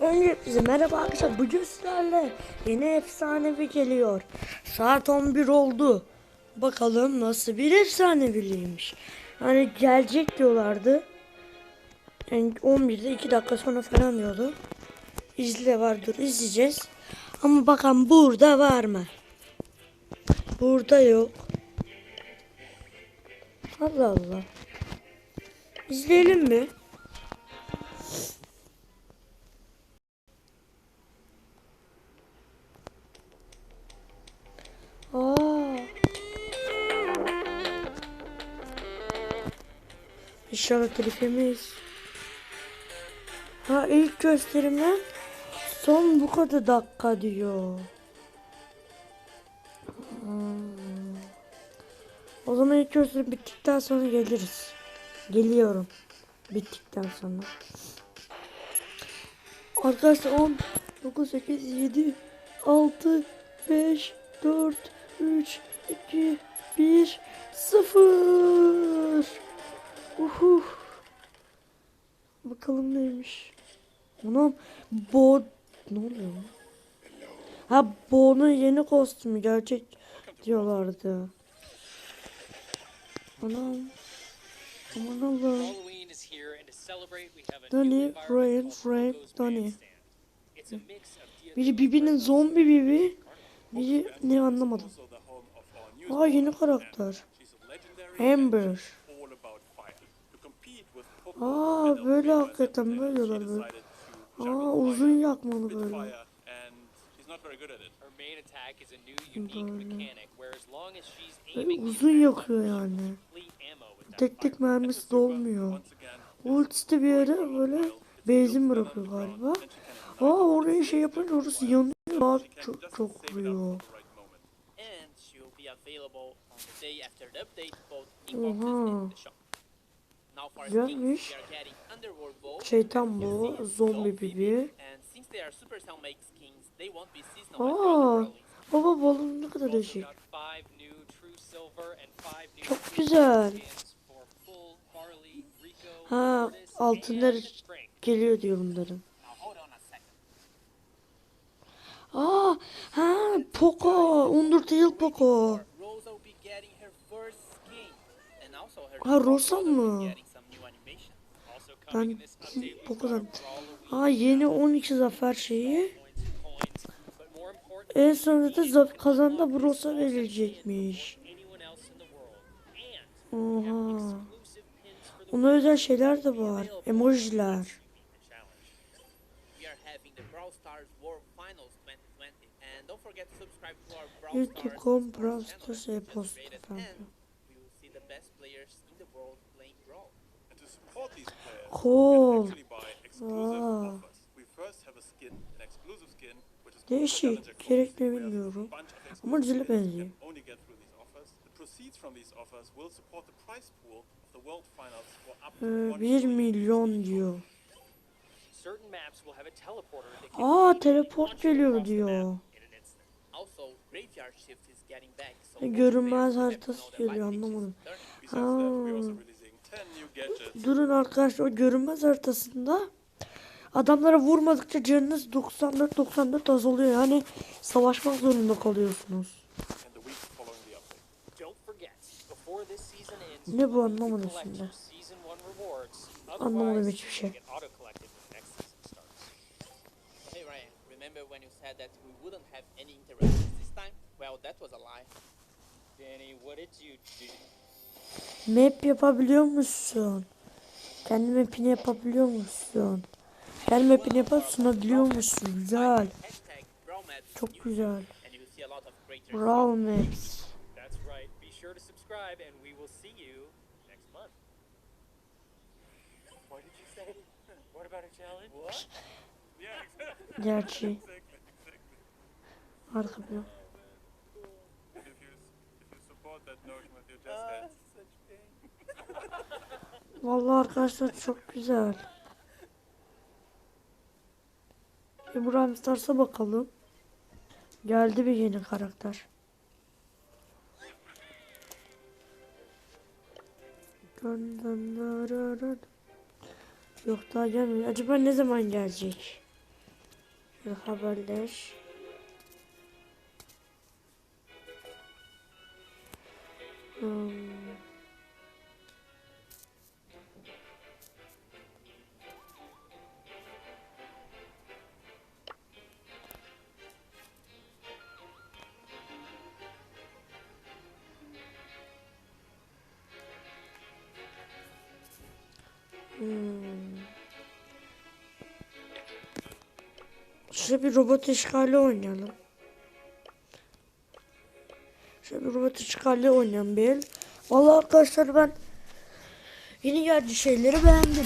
Öncelikle merhaba arkadaşlar. Bugün sizlerle yeni efsanevi geliyor. Saat 11 oldu. Bakalım nasıl bir efsaneviymiş. Hani gelecek diyorlardı. Yani 11'de 2 dakika sonra falan diyordu. İzle vardır izleyeceğiz. Ama bakalım burada var mı? Burada yok. Allah Allah. İzleyelim mi? İnşallah telifimiz. Ha ilk gösterimden son bu kadar dakika diyor. Hmm. O zaman ilk gösterim bittikten sonra geliriz. Geliyorum. Bittikten sonra. Arkadaşlar 10, 9, 8, 7, 6, 5, 4, 3, 2, 1, 0. Uhu. Bakalım neymiş. Anam Bo... Ne oluyor? Ha Bo'nun yeni kostümü gerçek diyorlardı. Anam. Aman Allah'ım. Donnie, called Frank, Donnie. Biri birbirinin zombi bibi. Biri ne anlamadım. Aa yeni karakter. Amber. Aa böyle hakikaten böyle böyle. Aa uzun yakmalı böyle. Böyle. uzun yakıyor yani. Tek tek mermisi dolmuyor. Ultisi bir yere böyle benzin bırakıyor galiba. Aa oraya şey yapınca orası yanıyor. Daha çok, çok vuruyor. Oha. Güzelmiş. Şeytan bu, zombi bibi. Aa, baba balon ne kadar değişik. Çok güzel. Ha, Frank. geliyor diyor bunların. Aa, ha, Poco, Undertale Poco. Ha, Rosa mı? Ben got Halloween Ha yeni 12 zafer şeyi. En sonunda da zaf kazanda bu Rosa verilecekmiş. Oha. Ona özel şeyler de var. Emojiler. the challenge. We are having is called Değişik. Gerek mi bilmiyorum. Ama skins benziyor. Ee, 1 1 million milyon diyor. Aa teleport geliyor diyor. görünmez haritası geliyor, anlamadım. Aa. Releasing 10 new gadgets. Durun arkadaşlar o görünmez haritasında adamlara vurmadıkça canınız 94-94 azalıyor. Yani savaşmak zorunda kalıyorsunuz. Ne bu anlamadım şimdi. Anlamadım hiçbir şey. Danny, what did you do? Map yapabiliyor musun? Kendi mapini yapabiliyor musun? Kendi mapini yapıp sunabiliyor musun? Güzel. Çok güzel. Brawl Maps. That's right. Be sure to subscribe, and we will see you next month. What did you say? What about a challenge? What? Yeah, exactly. Gerçi. Arka plan. Vallahi arkadaşlar çok güzel. İbrahim Stars'a bakalım. Geldi bir yeni karakter. Yok daha gelmiyor. Acaba ne zaman gelecek? Şöyle haberleş. Hmm. Hmm. Şöyle bir robot işgali oynayalım. Şöyle bir robot işgali oynayalım bir el. Vallahi arkadaşlar ben yeni geldi şeyleri beğendim.